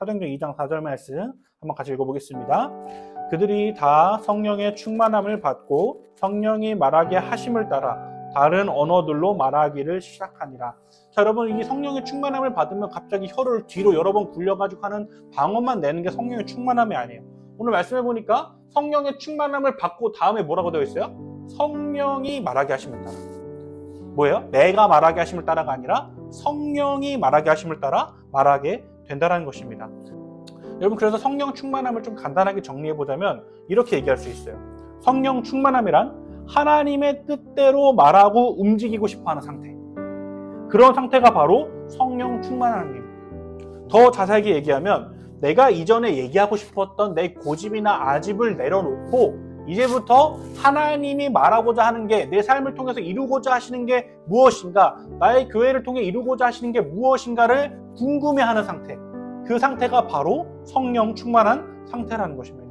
사도행전 2장 4절 말씀 한번 같이 읽어보겠습니다. 그들이 다 성령의 충만함을 받고 성령이 말하게 하심을 따라 다른 언어들로 말하기를 시작하니라. 자, 여러분, 이 성령의 충만함을 받으면 갑자기 혀를 뒤로 여러 번 굴려가지고 하는 방언만 내는 게 성령의 충만함이 아니에요. 오늘 말씀해 보니까 성령의 충만함을 받고 다음에 뭐라고 되어 있어요? 성령이 말하게 하심을 따라. 뭐예요? 내가 말하게 하심을 따라가 아니라 성령이 말하게 하심을 따라 말하게 된다는 것입니다. 여러분 그래서 성령 충만함을 좀 간단하게 정리해 보자면 이렇게 얘기할 수 있어요. 성령 충만함이란 하나님의 뜻대로 말하고 움직이고 싶어하는 상태. 그런 상태가 바로 성령 충만함입니다. 더 자세하게 얘기하면 내가 이전에 얘기하고 싶었던 내 고집이나 아집을 내려놓고 이제부터 하나님이 말하고자 하는 게 내 삶을 통해서 이루고자 하시는 게 무엇인가, 나의 교회를 통해 이루고자 하시는 게 무엇인가를 궁금해하는 상태. 그 상태가 바로 성령 충만한 상태라는 것입니다.